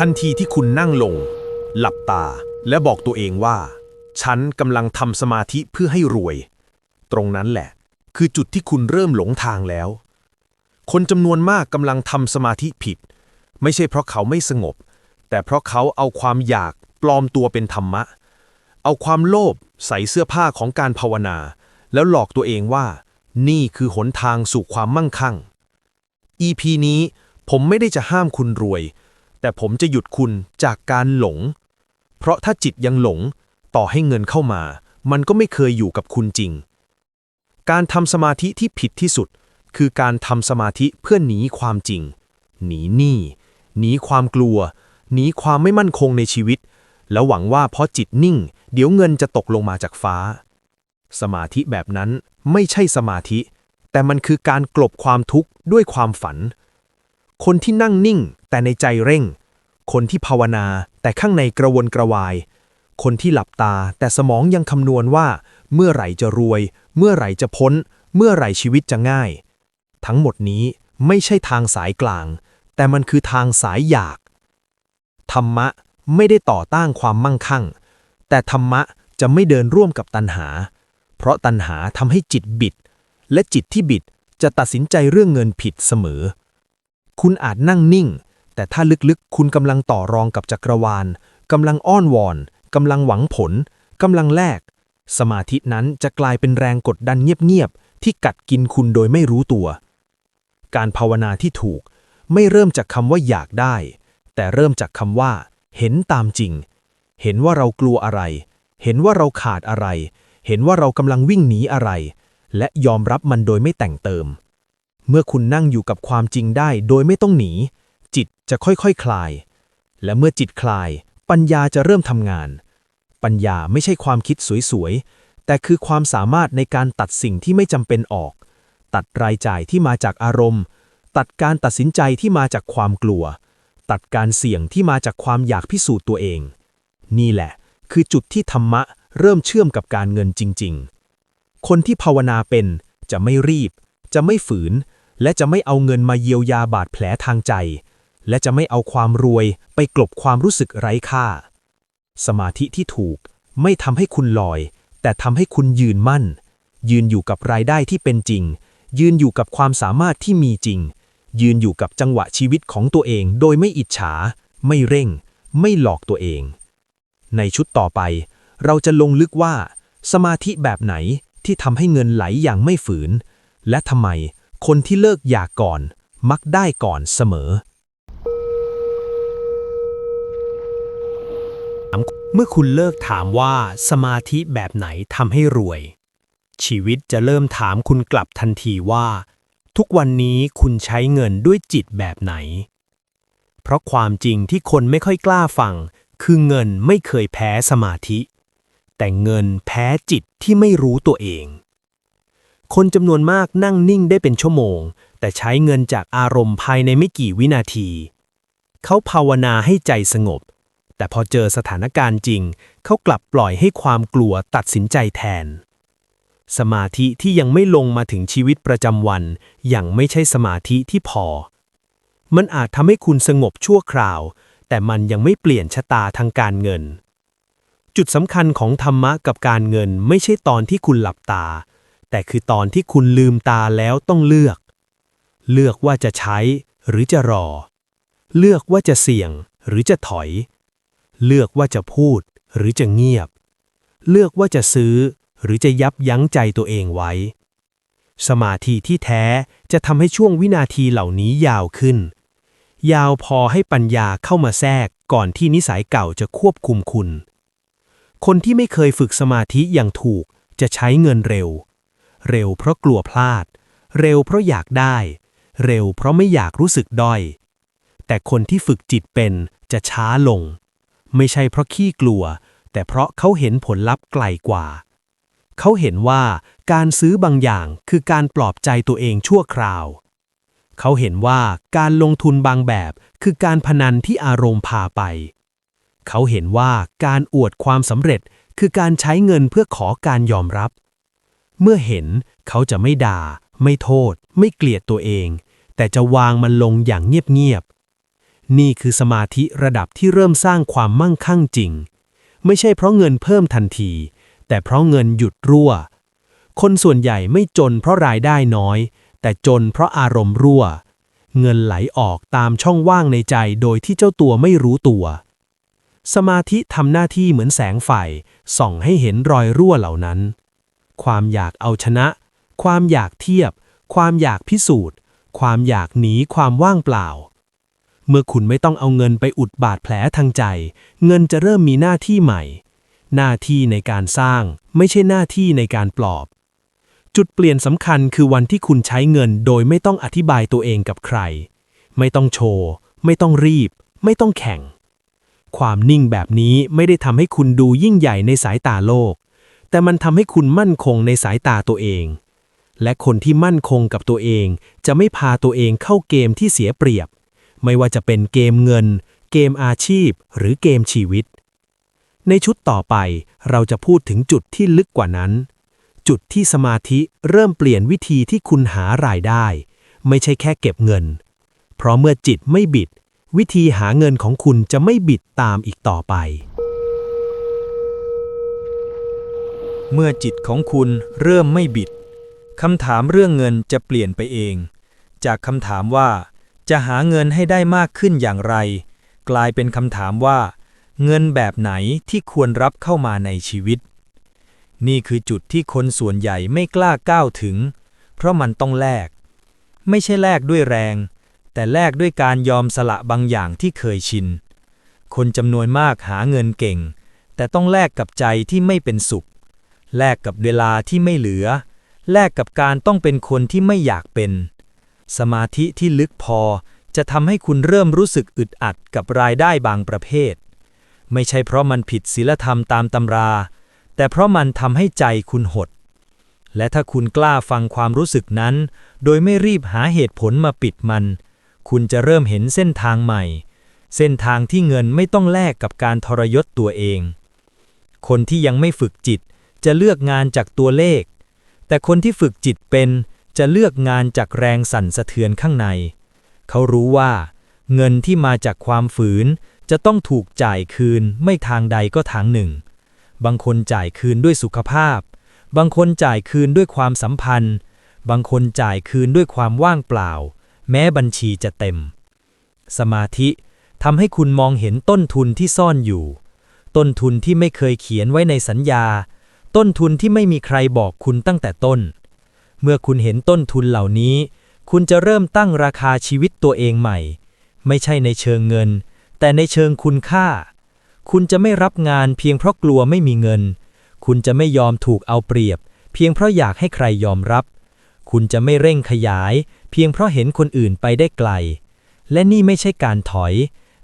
ทันทีที่คุณนั่งลง หลับตาและบอกตัวเองว่า ฉันกำลังทำสมาธิเพื่อให้รวย ตรงนั้นแหละ คือจุดที่คุณเริ่มหลงทางแล้ว คนจำนวนมากกำลังทำสมาธิผิด ไม่ใช่เพราะเขาไม่สงบ แต่เพราะเขาเอาความอยากปลอมตัวเป็นธรรมะ เอาความโลภใส่เสื้อผ้าของการภาวนา แล้วหลอกตัวเองว่า นี่คือหนทางสู่ความมั่งคั่ง EP นี้ผมไม่ได้จะห้ามคุณรวย แต่ผมจะหยุดคุณจากการหลง เพราะถ้าจิตยังหลง ต่อให้เงินเข้ามา มันก็ไม่เคยอยู่กับคุณจริง การทำสมาธิที่ผิดที่สุด คือการทำสมาธิเพื่อหนีความจริง หนีหนี้หนีความกลัว หนีความไม่มั่นคงในชีวิต แล้วหวังว่าเพราะจิตนิ่ง เดี๋ยวเงินจะตกลงมาจากฟ้า สมาธิแบบนั้นไม่ใช่สมาธิ แต่มันคือการกลบความทุกข์ด้วยความฝัน คนที่นั่งนิ่ง แต่ในใจเร่ง คนที่ภาวนาแต่ข้างในกระวนกระวาย คนที่หลับตาแต่สมองยังคำนวณว่า เมื่อไหร่จะรวย เมื่อไหร่จะพ้น เมื่อไหร่ชีวิตจะง่าย ทั้งหมดนี้ไม่ใช่ทางสายกลาง แต่มันคือทางสายอยาก ธรรมะไม่ได้ต่อต้านความมั่งคั่ง แต่ธรรมะจะไม่เดินร่วมกับตัณหา เพราะตัณหาทำให้จิตบิด และจิตที่บิดจะตัดสินใจเรื่องเงินผิดเสมอ คุณอาจนั่งนิ่ง แต่ถ้าลึกๆ คุณกำลังต่อรองกับจักรวาลกำลังอ้อนวอนกำลังหวังผลกำลังแลก สมาธินั้นจะกลายเป็นแรงกดดันเงียบๆ ที่กัดกินคุณโดยไม่รู้ตัว การภาวนาที่ถูกไม่เริ่มจากคำว่าอยากได้ แต่เริ่มจากคำว่า เห็นตามจริง เห็นว่าเรากลัวอะไร เห็นว่าเราขาดอะไร เห็นว่าเรากำลังวิ่งหนีอะไร และยอมรับมันโดยไม่แต่งเติม เมื่อคุณนั่งอยู่กับความจริงได้โดยไม่ต้องหนี จิตจะค่อยๆคคลาย และเมื่อจิตคลาย ปัญญาจะเริ่มทำงาน ปัญญาไม่ใช่ความคิดสวยๆ แต่คือความสามารถในการตัดสิ่งที่ไม่จำเป็นออก ตัดรายจ่ายที่มาจากอารมณ์ ตัดการตัดสินใจที่มาจากความกลัว ตัดการเสี่ยงที่มาจากความอยากพิสูจน์ตัวเอง นี่แหละ คือจุดที่ธรรมะเริ่มเชื่อมกับการเงินจริง ๆ คนที่ภาวนาเป็นจะไม่รีบ จะไม่ฝืน และจะไม่เอาเงินมาเยียวยาบาดแผลทางใจ และจะไม่เอาความรวยไปกลบความรู้สึกไร้ค่า สมาธิที่ถูกไม่ทำให้คุณลอย แต่ทำให้คุณยืนมั่น ยืนอยู่กับรายได้ที่เป็นจริง ยืนอยู่กับความสามารถที่มีจริง ยืนอยู่กับจังหวะชีวิตของตัวเองโดยไม่อิจฉา ไม่เร่ง ไม่หลอกตัวเอง ในชุดต่อไป เราจะลงลึกว่า สมาธิแบบไหนที่ทำให้เงินไหลอย่างไม่ฝืน และทำไม คนที่เลิกอยากก่อน มักได้ก่อนเสมอ เมื่อคุณเลิกถามว่าสมาธิแบบไหนทำให้รวย ชีวิตจะเริ่มถามคุณกลับทันทีว่า ทุกวันนี้คุณใช้เงินด้วยจิตแบบไหน เพราะความจริงที่คนไม่ค่อยกล้าฟัง คือเงินไม่เคยแพ้สมาธิ แต่เงินแพ้จิตที่ไม่รู้ตัวเอง คนจำนวนมากนั่งนิ่งได้เป็นชั่วโมง แต่ใช้เงินจากอารมณ์ภายในไม่กี่วินาที เขาภาวนาให้ใจสงบ แต่พอเจอสถานการณ์จริง เขากลับปล่อยให้ความกลัวตัดสินใจแทน สมาธิที่ยังไม่ลงมาถึงชีวิตประจำวันยังไม่ใช่สมาธิที่พอ มันอาจทำให้คุณสงบชั่วคราว แต่มันยังไม่เปลี่ยนชะตาทางการเงิน จุดสำคัญของธรรมะกับการเงินไม่ใช่ตอนที่คุณหลับตา แต่คือตอนที่คุณลืมตาแล้วต้องเลือก เลือกว่าจะใช้หรือจะรอ เลือกว่าจะเสี่ยงหรือจะถอย เลือกว่าจะพูดหรือจะเงียบ เลือกว่าจะซื้อหรือจะยับยั้งใจตัวเองไว้ สมาธิที่แท้จะทำให้ช่วงวินาทีเหล่านี้ยาวขึ้น ยาวพอให้ปัญญาเข้ามาแทรกก่อนที่นิสัยเก่าจะควบคุมคุณ คนที่ไม่เคยฝึกสมาธิอย่างถูกจะใช้เงินเร็ว เร็วเพราะกลัวพลาด เร็วเพราะอยากได้ เร็วเพราะไม่อยากรู้สึกด้อย แต่คนที่ฝึกจิตเป็นจะช้าลง ไม่ใช่เพราะขี้กลัว แต่เพราะเขาเห็นผลลัพธ์ไกลกว่า เขาเห็นว่าการซื้อบางอย่างคือการปลอบใจตัวเองชั่วคราว เขาเห็นว่าการลงทุนบางแบบคือการพนันที่อารมณ์พาไป เขาเห็นว่าการอวดความสำเร็จคือการใช้เงินเพื่อขอการยอมรับ เมื่อเห็นเขาจะไม่ด่า ไม่โทษ ไม่เกลียดตัวเอง แต่จะวางมันลงอย่างเงียบๆ นี่คือสมาธิระดับที่เริ่มสร้างความมั่งคั่งจริง ไม่ใช่เพราะเงินเพิ่มทันที แต่เพราะเงินหยุดรั่ว คนส่วนใหญ่ไม่จนเพราะรายได้น้อย แต่จนเพราะอารมณ์รั่ว เงินไหลออกตามช่องว่างในใจโดยที่เจ้าตัวไม่รู้ตัว สมาธิทำหน้าที่เหมือนแสงไฟส่องให้เห็นรอยรั่วเหล่านั้น ความอยากเอาชนะ ความอยากเทียบ ความอยากพิสูจน์ ความอยากหนีความว่างเปล่า เมื่อคุณไม่ต้องเอาเงินไปอุดบาดแผลทางใจ เงินจะเริ่มมีหน้าที่ใหม่ หน้าที่ในการสร้างไม่ใช่หน้าที่ในการปลอบ จุดเปลี่ยนสำคัญคือวันที่คุณใช้เงินโดยไม่ต้องอธิบายตัวเองกับใคร ไม่ต้องโชว์ ไม่ต้องรีบ ไม่ต้องแข่ง ความนิ่งแบบนี้ไม่ได้ทำให้คุณดูยิ่งใหญ่ในสายตาโลก แต่มันทำให้คุณมั่นคงในสายตาตัวเอง และคนที่มั่นคงกับตัวเอง จะไม่พาตัวเองเข้าเกมที่เสียเปรียบ ไม่ว่าจะเป็นเกมเงิน เกมอาชีพ หรือเกมชีวิต ในชุดต่อไปเราจะพูดถึงจุดที่ลึกกว่านั้น จุดที่สมาธิเริ่มเปลี่ยนวิธีที่คุณหารายได้ ไม่ใช่แค่เก็บเงิน เพราะเมื่อจิตไม่บิด วิธีหาเงินของคุณจะไม่บิดตามอีกต่อไป เมื่อจิตของคุณเริ่มไม่บิดคำถามเรื่องเงินจะเปลี่ยนไปเอง จากคำถามว่า จะหาเงินให้ได้มากขึ้นอย่างไร กลายเป็นคำถามว่า เงินแบบไหนที่ควรรับเข้ามาในชีวิต นี่คือจุดที่คนส่วนใหญ่ไม่กล้าก้าวถึง เพราะมันต้องแลก ไม่ใช่แลกด้วยแรง แต่แลกด้วยการยอมสละบางอย่างที่เคยชิน คนจำนวนมากหาเงินเก่ง แต่ต้องแลกกับใจที่ไม่เป็นสุข แลกกับเวลาที่ไม่เหลือ แลกกับการต้องเป็นคนที่ไม่อยากเป็น สมาธิที่ลึกพอจะทำให้คุณเริ่มรู้สึกอึดอัดกับรายได้บางประเภท ไม่ใช่เพราะมันผิดศีลธรรมตามตำรา แต่เพราะมันทำให้ใจคุณหด และถ้าคุณกล้าฟังความรู้สึกนั้น โดยไม่รีบหาเหตุผลมาปิดมัน คุณจะเริ่มเห็นเส้นทางใหม่ เส้นทางที่เงินไม่ต้องแลกกับการทรยศตัวเอง คนที่ยังไม่ฝึกจิต จะเลือกงานจากตัวเลข แต่คนที่ฝึกจิตเป็นจะเลือกงานจากแรงสั่นสะเทือนข้างใน เขารู้ว่า เงินที่มาจากความฝืนจะต้องถูกจ่ายคืนไม่ทางใดก็ทางหนึ่ง บางคนจ่ายคืนด้วยสุขภาพ บางคนจ่ายคืนด้วยความสัมพันธ์ บางคนจ่ายคืนด้วยความว่างเปล่า แม้บัญชีจะเต็ม สมาธิทำให้คุณมองเห็นต้นทุนที่ซ่อนอยู่ ต้นทุนที่ไม่เคยเขียนไว้ในสัญญา ต้นทุนที่ไม่มีใครบอกคุณตั้งแต่ต้น เมื่อคุณเห็นต้นทุนเหล่านี้ คุณจะเริ่มตั้งราคาชีวิตตัวเองใหม่ ไม่ใช่ในเชิงเงิน แต่ในเชิงคุณค่า คุณจะไม่รับงานเพียงเพราะกลัวไม่มีเงิน คุณจะไม่ยอมถูกเอาเปรียบ เพียงเพราะอยากให้ใครยอมรับ คุณจะไม่เร่งขยาย เพียงเพราะเห็นคนอื่นไปได้ไกล และนี่ไม่ใช่การถอย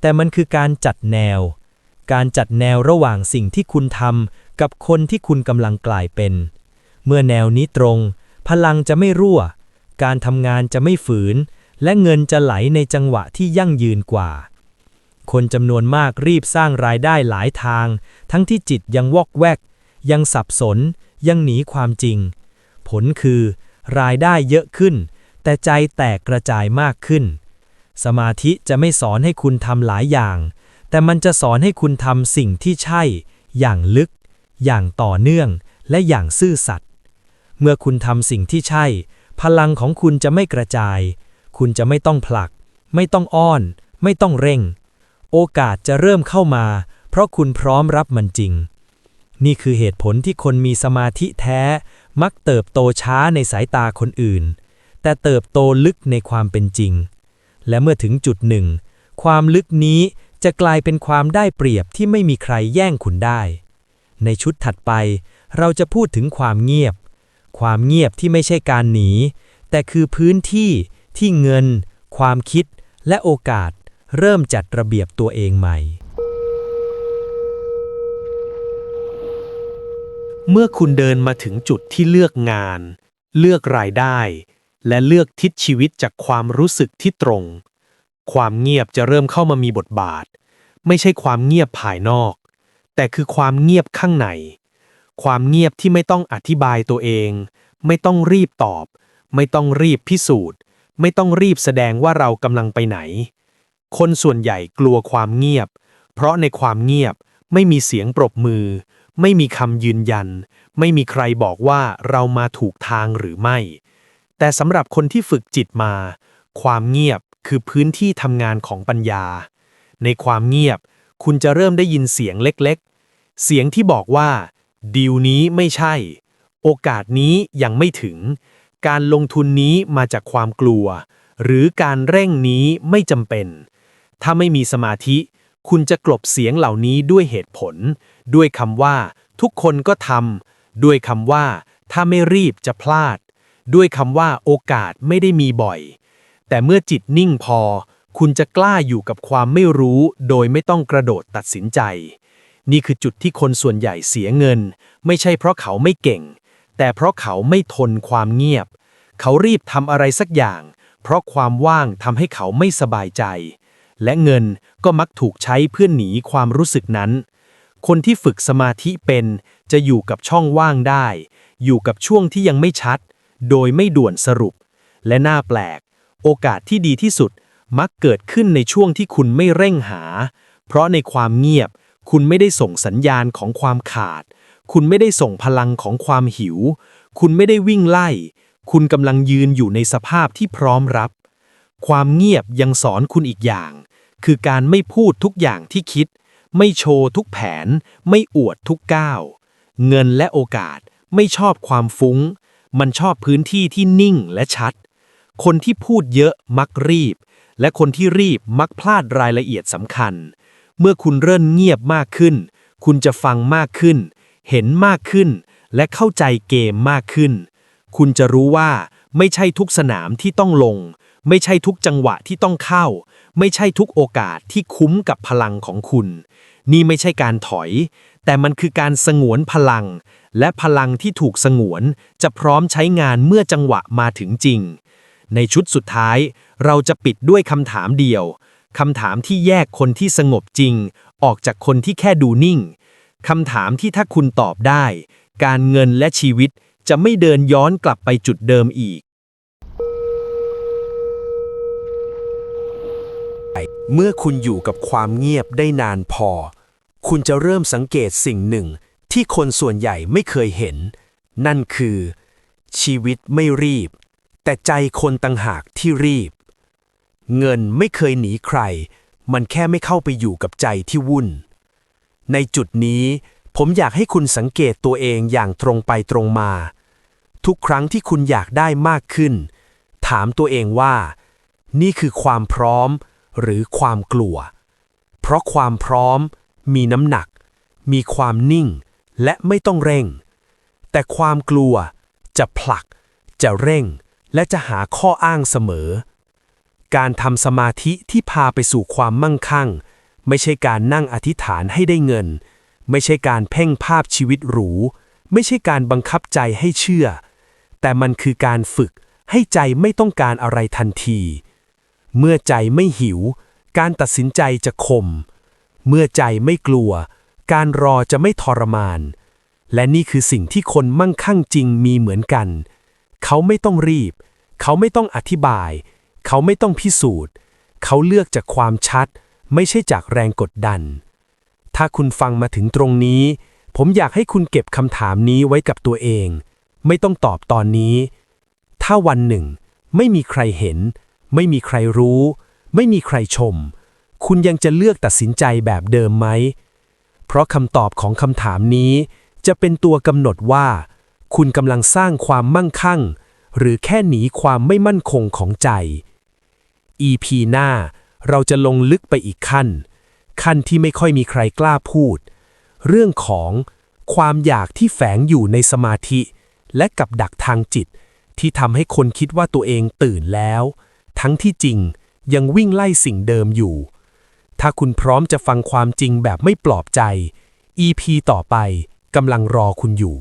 แต่มันคือการจัดแนว การจัดแนวระหว่างสิ่งที่คุณทำกับคนที่คุณกำลังกลายเป็น เมื่อแนวนี้ตรง พลังจะไม่รั่ว การทำงานจะไม่ฝืน และเงินจะไหลในจังหวะที่ยั่งยืนกว่า คนจำนวนมากรีบสร้างรายได้หลายทาง ทั้งที่จิตยังวอกแวก ยังสับสน ยังหนีความจริง ผลคือ รายได้เยอะขึ้น แต่ใจแตกกระจายมากขึ้น สมาธิจะไม่สอนให้คุณทำหลายอย่าง แต่มันจะสอนให้คุณทำสิ่งที่ใช่ อย่างลึก อย่างต่อเนื่อง และอย่างซื่อสัตย์ เมื่อคุณทำสิ่งที่ใช่ พลังของคุณจะไม่กระจาย คุณจะไม่ต้องผลัก ไม่ต้องอ้อน ไม่ต้องเร่ง โอกาสจะเริ่มเข้ามา เพราะคุณพร้อมรับมันจริง นี่คือเหตุผลที่คนมีสมาธิแท้ มักเติบโตช้าในสายตาคนอื่น แต่เติบโตลึกในความเป็นจริง และเมื่อถึงจุดหนึ่ง ความลึกนี้ จะกลายเป็นความได้เปรียบที่ไม่มีใครแย่งคุณได้ ในชุดถัดไป เราจะพูดถึงความเงียบ ความเงียบที่ไม่ใช่การหนี แต่คือพื้นที่ที่เงิน ความคิด และโอกาส เริ่มจัดระเบียบตัวเองใหม่ เมื่อคุณเดินมาถึงจุดที่เลือกงาน เลือกรายได้ และเลือกทิศชีวิตจากความรู้สึกที่ตรง ความเงียบจะเริ่มเข้ามามีบทบาท ไม่ใช่ความเงียบภายนอก แต่คือความเงียบข้างใน ความเงียบที่ไม่ต้องอธิบายตัวเอง ไม่ต้องรีบตอบ ไม่ต้องรีบพิสูจน์ ไม่ต้องรีบแสดงว่าเรากำลังไปไหน คนส่วนใหญ่กลัวความเงียบ เพราะในความเงียบไม่มีเสียงปรบมือ ไม่มีคำยืนยัน ไม่มีใครบอกว่าเรามาถูกทางหรือไม่ แต่สำหรับคนที่ฝึกจิตมา ความเงียบ คือพื้นที่ทำงานของปัญญา ในความเงียบ คุณจะเริ่มได้ยินเสียงเล็กๆ เสียงที่บอกว่า ดีลนี้ไม่ใช่ โอกาสนี้ยังไม่ถึง การลงทุนนี้มาจากความกลัว หรือการเร่งนี้ไม่จำเป็น ถ้าไม่มีสมาธิ คุณจะกลบเสียงเหล่านี้ด้วยเหตุผล ด้วยคำว่า ทุกคนก็ทำด้วยคำว่า ถ้าไม่รีบจะพลาด ด้วยคำว่าโอกาสไม่ได้มีบ่อย แต่เมื่อจิตนิ่งพอ คุณจะกล้าอยู่กับความไม่รู้ โดยไม่ต้องกระโดดตัดสินใจ นี่คือจุดที่คนส่วนใหญ่เสียเงิน ไม่ใช่เพราะเขาไม่เก่ง แต่เพราะเขาไม่ทนความเงียบ เขารีบทำอะไรสักอย่าง เพราะความว่างทำให้เขาไม่สบายใจ และเงินก็มักถูกใช้เพื่อหนีความรู้สึกนั้น คนที่ฝึกสมาธิเป็นจะอยู่กับช่องว่างได้ อยู่กับช่วงที่ยังไม่ชัด โดยไม่ด่วนสรุป และน่าแปลก โอกาสที่ดีที่สุดมักเกิดขึ้นในช่วงที่คุณไม่เร่งหา เพราะในความเงียบ คุณไม่ได้ส่งสัญญาณของความขาด คุณไม่ได้ส่งพลังของความหิว คุณไม่ได้วิ่งไล่ คุณกำลังยืนอยู่ในสภาพที่พร้อมรับ ความเงียบยังสอนคุณอีกอย่าง คือการไม่พูดทุกอย่างที่คิด ไม่โชว์ทุกแผน ไม่อวดทุกก้าว เงินและโอกาสไม่ชอบความฟุ้ง มันชอบพื้นที่ที่นิ่งและชัด คนที่พูดเยอะมักรีบ และคนที่รีบมักพลาดรายละเอียดสำคัญ เมื่อคุณเริ่มเงียบมากขึ้น คุณจะฟังมากขึ้น เห็นมากขึ้น และเข้าใจเกมมากขึ้น คุณจะรู้ว่า ไม่ใช่ทุกสนามที่ต้องลง ไม่ใช่ทุกจังหวะที่ต้องเข้า ไม่ใช่ทุกโอกาสที่คุ้มกับพลังของคุณ นี่ไม่ใช่การถอย แต่มันคือการสงวนพลัง และพลังที่ถูกสงวน จะพร้อมใช้งานเมื่อจังหวะมาถึงจริง ในชุดสุดท้าย เราจะปิดด้วยคำถามเดียวคำถามที่แยกคนที่สงบจริง ออกจากคนที่แค่ดูนิ่งคำถามที่ถ้าคุณตอบได้ การเงินและชีวิตจะไม่เดินย้อนกลับไปจุดเดิมอีก เมื่อคุณอยู่กับความเงียบได้นานพอ คุณจะเริ่มสังเกตสิ่งหนึ่งที่คนส่วนใหญ่ไม่เคยเห็น นั่นคือ ชีวิตไม่รีบ แต่ใจคนต่างหากที่รีบ เงินไม่เคยหนีใคร มันแค่ไม่เข้าไปอยู่กับใจที่วุ่น ในจุดนี้ผมอยากให้คุณสังเกตตัวเองอย่างตรงไปตรงมา ทุกครั้งที่คุณอยากได้มากขึ้น ถามตัวเองว่า นี่คือความพร้อมหรือความกลัว เพราะความพร้อม มีน้ำหนัก มีความนิ่ง และไม่ต้องเร่ง แต่ความกลัวจะผลัก จะเร่ง และจะหาข้ออ้างเสมอ การทำสมาธิที่พาไปสู่ความมั่งคั่ง ไม่ใช่การนั่งอธิษฐานให้ได้เงิน ไม่ใช่การเพ่งภาพชีวิตหรู ไม่ใช่การบังคับใจให้เชื่อ แต่มันคือการฝึกให้ใจไม่ต้องการอะไรทันที เมื่อใจไม่หิว การตัดสินใจจะคม เมื่อใจไม่กลัว การรอจะไม่ทรมาน และนี่คือสิ่งที่คนมั่งคั่งจริงมีเหมือนกัน เขาไม่ต้องรีบ เขาไม่ต้องอธิบาย เขาไม่ต้องพิสูจน์ เขาเลือกจากความชัด ไม่ใช่จากแรงกดดัน ถ้าคุณฟังมาถึงตรงนี้ ผมอยากให้คุณเก็บคำถามนี้ไว้กับตัวเอง ไม่ต้องตอบตอนนี้ ถ้าวันหนึ่ง ไม่มีใครเห็น ไม่มีใครรู้ ไม่มีใครชม คุณยังจะเลือกตัดสินใจแบบเดิมไหม เพราะคำตอบของคำถามนี้จะเป็นตัวกำหนดว่า คุณกำลังสร้างความมั่งคั่ง หรือแค่หนีความไม่มั่นคงของใจ EP หน้าเราจะลงลึกไปอีกขั้น ขั้นที่ไม่ค่อยมีใครกล้าพูด เรื่องของความอยากที่แฝงอยู่ในสมาธิ และกับดักทางจิต ที่ทำให้คนคิดว่าตัวเองตื่นแล้ว ทั้งที่จริงยังวิ่งไล่สิ่งเดิมอยู่ ถ้าคุณพร้อมจะฟังความจริงแบบไม่ปลอบใจ EP ต่อไปกำลังรอคุณอยู่